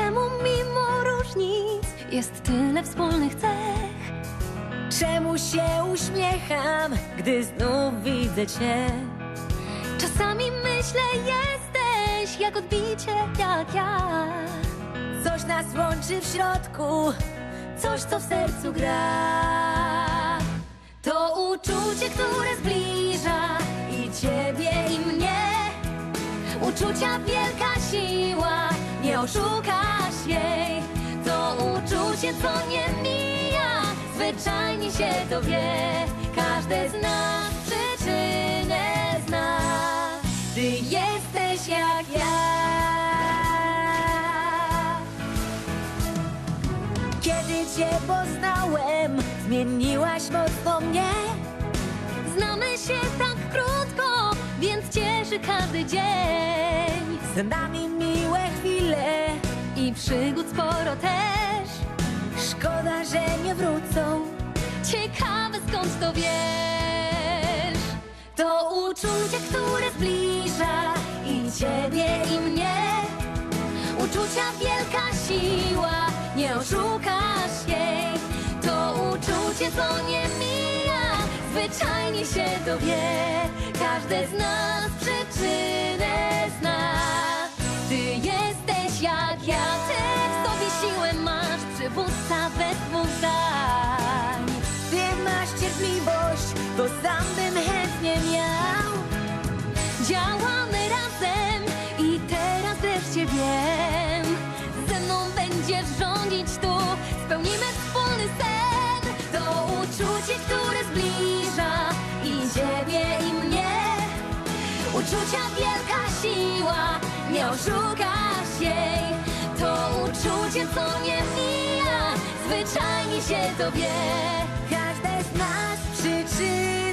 Czemu mimo różnic jest tyle wspólnych cech? Czemu się uśmiecham, gdy znów widzę cię? Czasami myślę, jesteś jak odbicie, jak ja. Coś nas łączy w środku, coś co w sercu gra. To uczucie, które zbliża I ciebie i mnie, uczucia wielka siła, nie oszukasz jej. To uczucie, co nie mija, zwyczajnie się to wie. Każde z nas przyczynę zna. ty jesteś jak ja. Kiedy cię poznałem, zmieniłaś mocno mnie. Znamy się tak krótko, więc cieszy każdy dzień. Z nami Przygód sporo też. szkoda, że nie wrócą. Ciekawe skąd to wiesz. To uczucie, które zbliża I ciebie i mnie, Uczucia wielka siła, nie oszukasz jej. To uczucie, co nie mija, zwyczajnie się to wie. Każde z nas przyczynę zna. Ty jesteś jak ja, przywódca bez dwóch zdań. masz cierpliwość, to sam bym chętnie miał. Działamy razem i teraz wreszcie wiem Ze mną będziesz rządzić tu, spełnimy wspólny sen To uczucie, które zbliża i ciebie i mnie Uczucia wielka siła, nie oszukasz zwyczajnie się to wie. Każde z nas przyczynę